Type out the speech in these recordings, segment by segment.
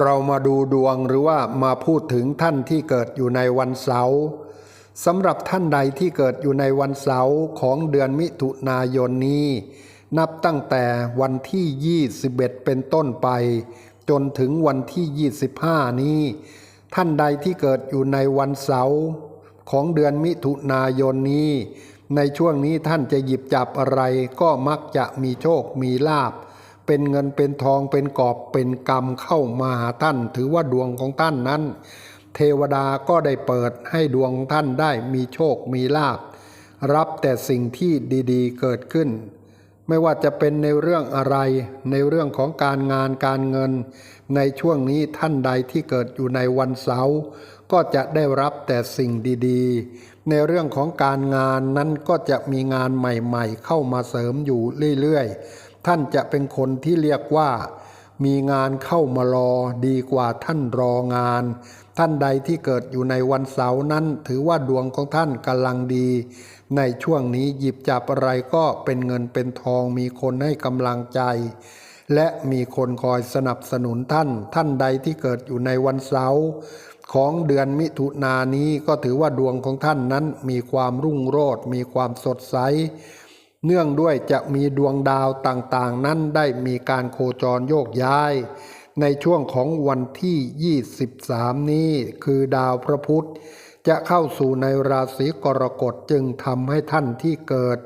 เรามาดูดวงหรือว่ามาพูดถึงท่านที่เกิดอยู่ในวันเสาร์สำหรับท่านใดที่เกิดอยู่ในวันเสาร์ของเดือนมิถุนายนนี้ นับตั้งแต่วันที่ 21 เป็นต้นไป จนถึงวันที่ 25 นี้ ท่านใดที่เกิดอยู่ในวันเสาร์ของเดือนมิถุนายนนี้ ในช่วงนี้ท่านจะหยิบจับอะไรก็มักจะมีโชคมีลาภ เป็นเงินเป็นทองเป็นกอบเป็นกรรมเข้ามาหาท่าน ถือว่าดวงของท่านนั้น เทวดาก็ได้เปิดให้ดวงท่านได้มีโชคมีลาภรับแต่สิ่งที่ดีๆเกิดขึ้น ไม่ว่าจะเป็นในเรื่องอะไร ในเรื่องของการงานการเงิน ในช่วงนี้ท่านใดที่เกิดอยู่ในวันเสาร์ก็จะได้รับแต่สิ่งดีๆ ในเรื่องของการงานนั้นก็จะมีงานใหม่ๆ เข้ามาเสริมอยู่เรื่อยๆ ท่านจะเป็นคนที่เรียกว่า มีงานเข้ามารอดีกว่าท่านรองาน ท่านใดที่เกิดอยู่ในวันเสาร์นั้น ถือว่าดวงของท่านกำลังดี ในช่วงนี้หยิบจับอะไรก็เป็นเงินเป็นทองมีคนให้กำลังใจ และมีคนคอยสนับสนุนท่าน ท่านใดที่เกิดอยู่ในวันเสาร์ของเดือนมิถุนายนนี้ก็ถือว่าดวงของท่านนั้นมีความรุ่งโรจน์มีความสดใส เนื่องด้วยจะมีดวงดาวต่างๆ นั้นได้มีการโคจรโยกย้าย ในช่วงของวันที่ 23 นี้คือดาวพระพุธ จะเข้าสู่ในราศีกรกฎจึงทำให้ท่านที่เกิด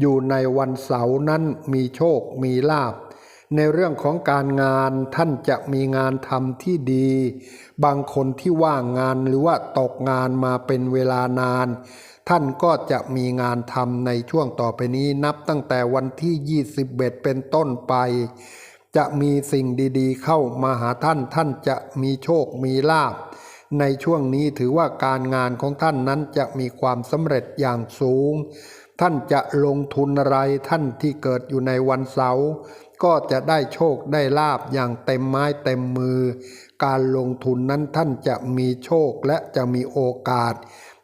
อยู่ในวันเสาร์นั้นมีโชคมีลาภในเรื่องของการงานท่านจะมีงานทำที่ดี บางคนที่ว่างงานหรือว่าตกงานมาเป็นเวลานาน ท่านก็จะมีงานทำในช่วงต่อไปนี้นับตั้งแต่วันที่ 21 เป็นต้นไป จะมีสิ่งดีๆ เข้ามาหาท่านท่านจะมีโชคมีลาภในช่วงนี้ถือว่าการงานของท่านนั้นจะมีความสำเร็จอย่างสูง ท่านจะลงทุนอะไรท่านที่เกิดอยู่ในวันเสาร์ก็จะได้โชคได้ลาบอย่างเต็มไม้เต็มมือ การลงทุนนั้นท่านจะมีโชคและจะมีโอกาส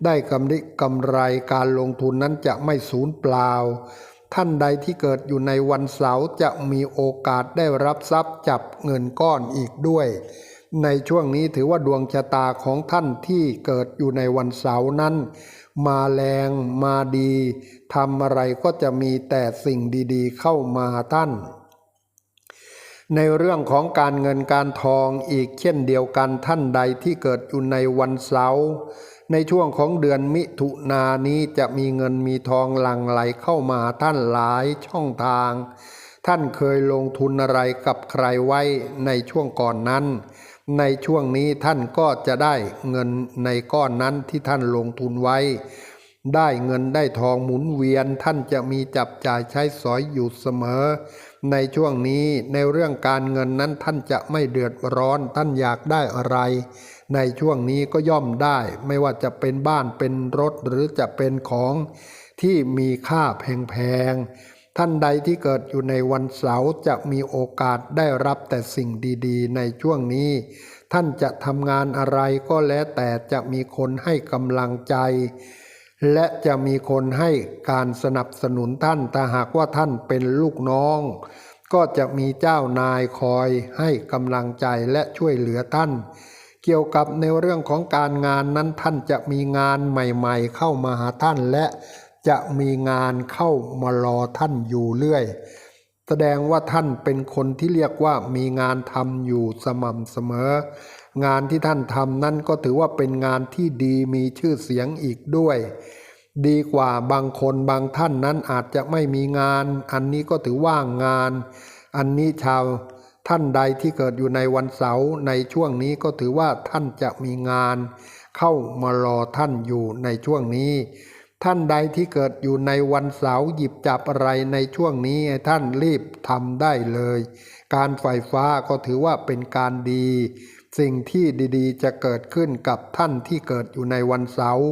ได้กำไรกำไรการลงทุนนั้นจะไม่สูญเปล่า ท่านใดที่เกิดอยู่ในวันเสาร์จะมีโอกาสได้รับทรัพย์จับเงินก้อนอีกด้วย ในช่วงนี้ถือว่าดวงชะตาของท่านที่เกิดอยู่ในวันเสาร์นั้น มาแรงมาดีทำอะไรก็จะมีแต่สิ่งดีๆ เข้ามาท่านในเรื่องของการเงินการทองอีกเช่นเดียวกันท่านใดที่เกิดอยู่ในวันเสาร์ ในช่วงของเดือนมิถุนานี้จะมีเงินมีทองหลั่งไหลเข้ามาท่านหลายช่องทาง ท่านเคยลงทุนอะไรกับใครไว้ในช่วงก่อนนั้น ในช่วงนี้ท่านก็จะได้เงินในก้อนนั้นที่ท่านลงทุนไว้ ได้เงินได้ทองหมุนเวียนท่านจะมีจับจ่ายใช้สอยอยู่เสมอ ในช่วงนี้ในเรื่องการเงินนั้นท่านจะไม่เดือดร้อนท่านอยากได้อะไร ในช่วงนี้ก็ย่อมได้ ไม่ว่าจะเป็นบ้านเป็นรถหรือจะเป็นของที่มีค่าแพงๆท่านใดที่เกิดอยู่ในวันเสาร์จะมีโอกาสได้รับแต่สิ่งดีๆ ในช่วงนี้ ท่านจะทำงานอะไรก็แล้วแต่จะมีคนให้กำลังใจ และจะมีคนให้การสนับสนุนท่านแต่หากว่าท่านเป็นลูกน้องก็จะมีเจ้านายคอยให้กำลังใจและช่วยเหลือท่าน เกี่ยวกับในเรื่องของการงานนั้นท่านจะมีงานใหม่ๆ เข้ามาหาท่านและจะมีงานเข้ามารอท่านอยู่เรื่อย แสดงว่าท่านเป็นคนที่เรียกว่ามีงานทำอยู่สม่ำเสมอ งานที่ท่านทำนั้นก็ถือว่าเป็นงานที่ดีมีชื่อเสียงอีกด้วย ดีกว่าบางคนบางท่านนั้นอาจจะไม่มีงาน อันนี้ก็ถือว่างงาน อันนี้ชาว ท่านใดที่เกิดอยู่ในวันเสาร์ในช่วงนี้ก็ถือว่าท่านจะมีงาน เข้ามารอท่านอยู่ในช่วงนี้ ท่านใดที่เกิดอยู่ในวันเสาร์หยิบจับอะไรในช่วงนี้ท่านรีบทำได้เลย การไฟฟ้าก็ถือว่าเป็นการดี สิ่งที่ดีๆ จะเกิดขึ้นกับท่านที่เกิดอยู่ในวันเสาร์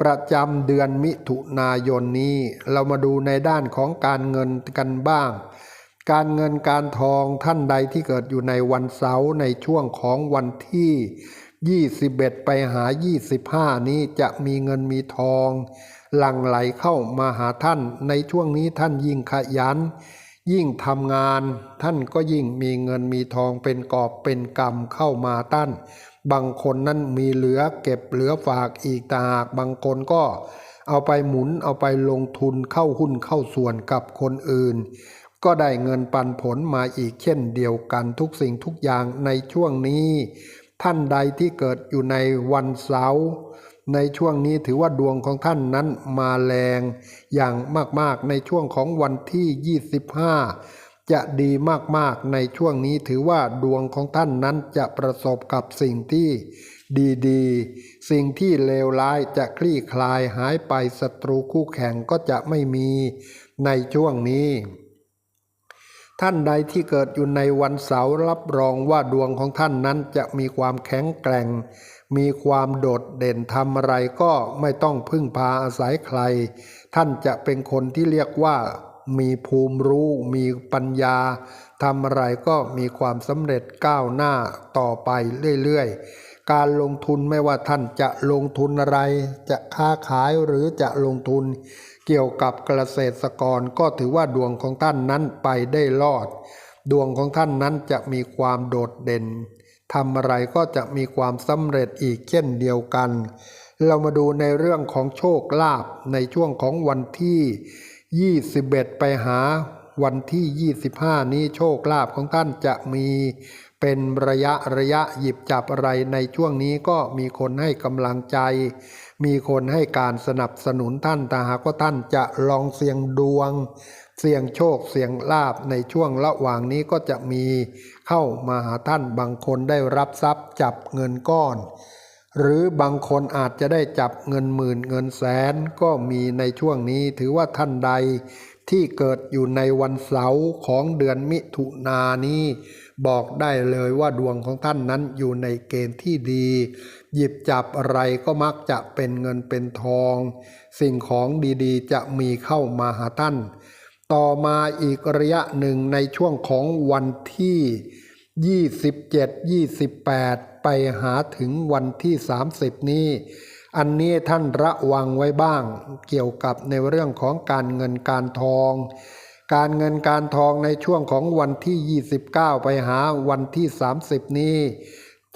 ประจำเดือนมิถุนายนนี้ เรามาดูในด้านของการเงินกันบ้าง การเงินการทองท่านใดที่เกิดอยู่ในวันเสาร์ในช่วงของวันที่ 21 ไปหา 25 นี้จะมีเงินมีทอง หลั่งไหลเข้ามาหาท่าน ในช่วงนี้ท่านยิ่งขยัน ยิ่งทำงานท่านก็ยิ่งมีเงินมีทองเป็นกอบเป็นกำเข้ามาท่านบางคนนั้นมีเหลือเก็บเหลือฝากอีกต่างหากบางคนก็เอาไปหมุนเอาไปลงทุนเข้าหุ้นเข้าส่วนกับคนอื่น ก็ได้เงินปันผลมาอีกเช่นเดียวกันทุกสิ่งทุกอย่างในช่วงนี้ ท่านใดที่เกิดอยู่ในวันเสาร์ในช่วงนี้ถือว่าดวงของท่านนั้นมาแรง อย่างมากๆในช่วงของวันที่ 25 จะดีมากๆในช่วงนี้ถือว่าดวงของท่านนั้นจะประสบกับสิ่งที่ดีๆ สิ่งที่เลวร้ายจะคลี่คลายหายไปศัตรูคู่แข่งก็จะไม่มีในช่วงนี้ ท่านใดที่เกิดอยู่ในวันเสาร์รับรองว่าดวงของท่านนั้นจะมีความแข็งแกร่ง มีความโดดเด่นทำอะไรก็ไม่ต้องพึ่งพาอาศัยใคร ท่านจะเป็นคนที่เรียกว่า มีภูมิรู้ มีปัญญาทำอะไรก็มีความสำเร็จก้าวหน้าต่อไปเรื่อยๆ การลงทุนไม่ว่าท่านจะลงทุนอะไร จะค้าขายหรือจะลงทุน เกี่ยวกับเกษตรกรก็ถือว่าดวงของท่านนั้นไปได้รอด ดวงของท่านนั้นจะมีความโดดเด่นทำอะไรก็จะมีความสำเร็จอีกเช่นเดียวกัน เรามาดูในเรื่องของโชคลาภในช่วงของวันที่ 21 ไปหาวันที่ 25 นี้โชคลาภของท่านจะมี เป็นระยะระยะหยิบจับอะไรในช่วงนี้ก็มีคนให้กำลังใจ มีคนให้การสนับสนุนท่านแต่หากว่าท่านจะลองเสี่ยงดวง เสี่ยงโชคเสี่ยงลาบในช่วงระหว่างนี้ก็จะมีเข้ามาหาท่านบางคนได้รับทรัพย์จับเงินก้อน หรือบางคนอาจจะได้จับเงินหมื่นเงินแสนก็มีในช่วงนี้ถือว่าท่านใดที่เกิดอยู่ในวันเสาร์ของเดือนมิถุนายนนี้ บอกได้เลยว่าดวงของท่านนั้นอยู่ในเกณฑ์ที่ดี หยิบจับอะไรก็มักจะเป็นเงินเป็นทอง สิ่งของดีๆ จะมีเข้ามาหาท่าน ต่อมาอีกระยะหนึ่งในช่วงของวันที่ 27 28 ไปหาถึงวันที่ 30 นี้ อันนี้ท่านระวังไว้บ้างเกี่ยวกับในเรื่องของการเงินการทอง การเงินการทองในช่วงของวันที่ 29 ไปหาวันที่ 30 นี้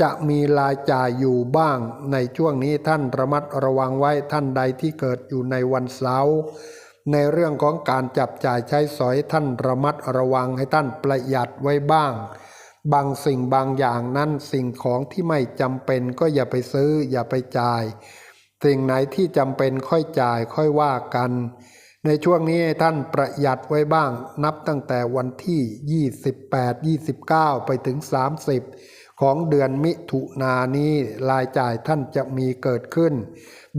จะมีรายจ่ายอยู่บ้างในช่วงนี้ท่านระมัดระวังไว้ท่านใดที่เกิดอยู่ในวันเสาร์ในเรื่องของการจับจ่ายใช้สอยท่านระมัดระวังให้ท่านประหยัดไว้บ้าง บางสิ่งบางอย่างนั้นสิ่งของที่ไม่จำเป็นก็อย่าไปซื้ออย่าไปจ่าย สิ่งไหนที่จำเป็นค่อยจ่ายค่อยว่ากัน ในช่วงนี้ท่านประหยัดไว้บ้างนับตั้งแต่วันที่ 28 29 ไปถึง 30 ของเดือนมิถุนานนี้รายจ่ายท่านจะมีเกิดขึ้น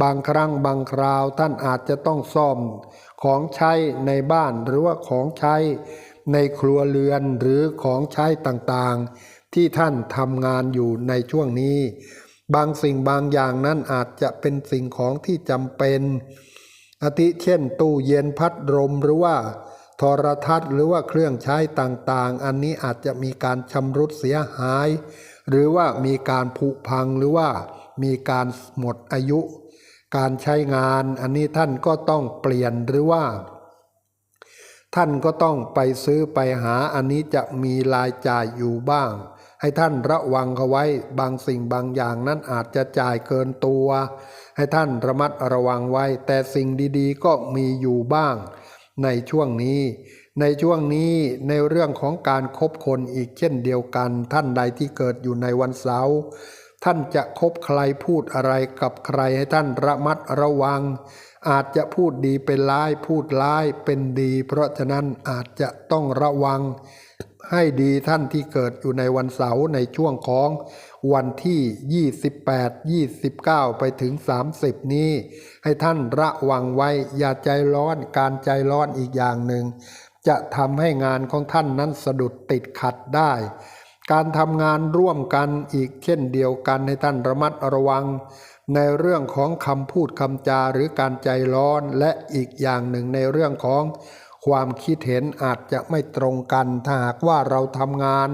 บางครั้งบางคราวท่านอาจจะต้องซ่อมของใช้ในบ้านหรือว่าของใช้ในครัวเรือนหรือของใช้ต่างๆ ที่ท่านทำงานอยู่ในช่วงนี้ บางสิ่งบางอย่างนั้นอาจจะเป็นสิ่งของที่จำเป็น อาทิเช่นตู้เย็นพัดลมหรือว่าโทรทัศน์หรือว่าเครื่องใช้ต่างๆ อันนี้อาจจะมีการชำรุดเสียหาย หรือว่ามีการผุพังหรือว่ามีการหมดอายุ การใช้งานอันนี้ท่านก็ต้องเปลี่ยนหรือว่า ท่านก็ต้องไปซื้อไปหาอันนี้จะมีรายจ่ายอยู่บ้าง ให้ท่านระวังเขาไว้บางสิ่งบางอย่างนั้นอาจจะจ่ายเกินตัว ให้ท่านระมัดระวังไว้ แต่สิ่งดีๆ ก็มีอยู่บ้าง ในช่วงนี้ ในช่วงนี้ในเรื่องของการคบคนอีกเช่นเดียวกัน ท่านใดที่เกิดอยู่ในวันเสาร์ท่านจะคบใครพูดอะไรกับใครให้ท่านระมัดระวัง อาจจะพูดดีเป็นร้ายพูดร้ายเป็นดี เพราะฉะนั้นอาจจะต้องระวัง ให้ดีท่านที่เกิดอยู่ในวันเสาร์ในช่วงของวันที่ 28 29 ไปถึง 30 นี้ ให้ท่านระวังไว้อย่าใจร้อนการใจร้อนอีกอย่างหนึ่ง จะทำให้งานของท่านนั้นสะดุดติดขัดได้ การทำงานร่วมกันอีกเช่นเดียวกันให้ท่านระมัดระวัง ในเรื่องของคำพูดคำจาหรือการใจร้อนและอีกอย่างหนึ่งในเรื่องของ ความคิดเห็นอาจจะไม่ตรงกัน ถ้าหากว่าเราทำงาน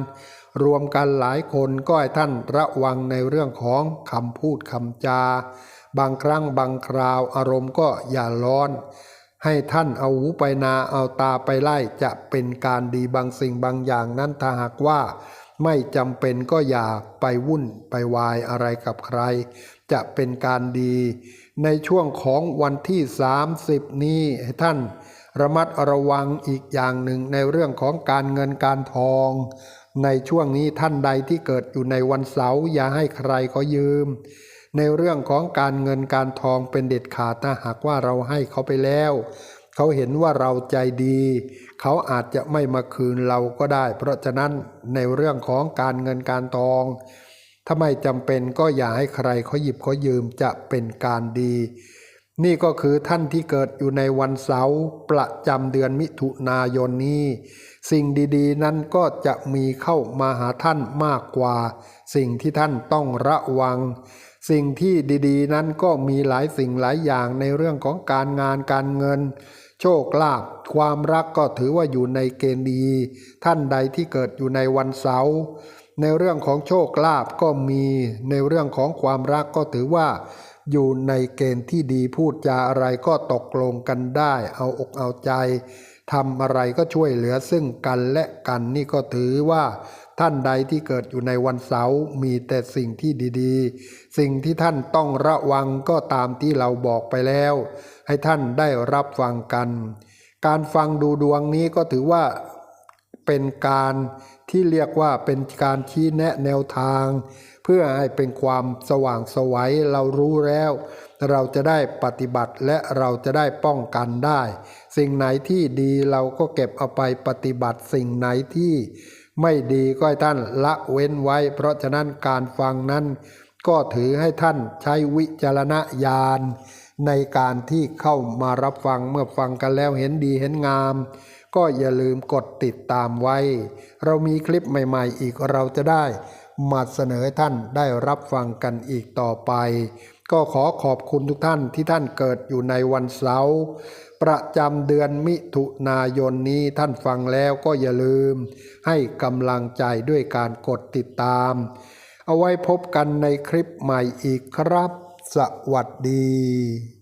รวมกันหลายคนก็ให้ท่านระวังในเรื่องของคำพูดคำจา บางครั้งบางคราวอารมณ์ก็อย่าร้อน ให้ท่านเอาหูไปนาเอาตาไปไล่จะเป็นการดีบางสิ่งบางอย่างนั้นถ้าหากว่าไม่จำเป็นก็อย่าไปวุ่นไปวายอะไรกับใคร จะเป็นการดี ในช่วงของวันที่ 30 นี้ให้ท่าน ระมัดระวังอีกอย่างหนึ่งในเรื่องของการเงินการทอง ในช่วงนี้ท่านใดที่เกิดอยู่ในวันเสาร์อย่าให้ใครเขายืม ในเรื่องของการเงินการทองเป็นเด็ดขาดถ้าหากว่าเราให้เขาไปแล้ว เขาเห็นว่าเราใจดี เขาอาจจะไม่มาคืนเราก็ได้ เพราะฉะนั้นในเรื่องของการเงินการทองถ้าไม่จำเป็นก็อย่าให้ใครเขาหยิบเขายืมจะเป็นการดี นี่ก็คือท่านที่เกิดอยู่ในวันเสาร์ประจำเดือนมิถุนายนนี้ สิ่งดีๆ นั้นก็จะมีเข้ามาหาท่านมากกว่า สิ่งที่ท่านต้องระวัง สิ่งที่ดีๆ นั้นก็มีหลายสิ่งหลายอย่างในเรื่องของการงานการเงิน โชคลาภความรักก็ถือว่าอยู่ในเกณฑ์ดี ท่านใดที่เกิดอยู่ในวันเสาร์ในเรื่องของโชคลาภก็มี ในเรื่องของความรักก็ถือว่า อยู่ในเกณฑ์ที่ดีพูดจาอะไรก็ตกลงกันได้ เอาอกเอาใจทำอะไรก็ช่วยเหลือซึ่งกันและกันนี่ก็ถือว่า ท่านใดที่เกิดอยู่ในวันเสาร์มีแต่สิ่งที่ดีๆ สิ่งที่ท่านต้องระวังก็ตามที่เราบอกไปแล้ว ให้ท่านได้รับฟังกัน การฟังดูดวงนี้ก็ถือว่าเป็นการที่เรียกว่าเป็นการชี้แนะแนวทาง พื่อให้เป็นความสว่างสวัยเรารู้แล้ว เราจะได้ปฏิบัติและเราจะได้ป้องกันได้ สิ่งไหนที่ดีเราก็เก็บเอาไปปฏิบัติสิ่งไหนที่ ไม่ดีก็ให้ท่านละเว้นไว้ เพราะฉะนั้นการฟังนั้น ก็ถือให้ท่านใช้วิจารณญาณในการที่เข้ามารับฟังเมื่อฟังกันแล้วเห็นดีเห็นงาม ก็อย่าลืมกดติดตามไว้ เรามีคลิปใหม่ ๆ อีกเราจะได้ มาเสนอให้ท่านได้รับฟังกันอีกต่อไป ก็ขอขอบคุณทุกท่านที่ท่านเกิดอยู่ในวันเสาร์ประจำเดือนมิถุนายนนี้ท่านฟังแล้วก็อย่าลืม ให้กำลังใจด้วยการกดติดตาม เอาไว้พบกันในคลิปใหม่อีกครับ สวัสดี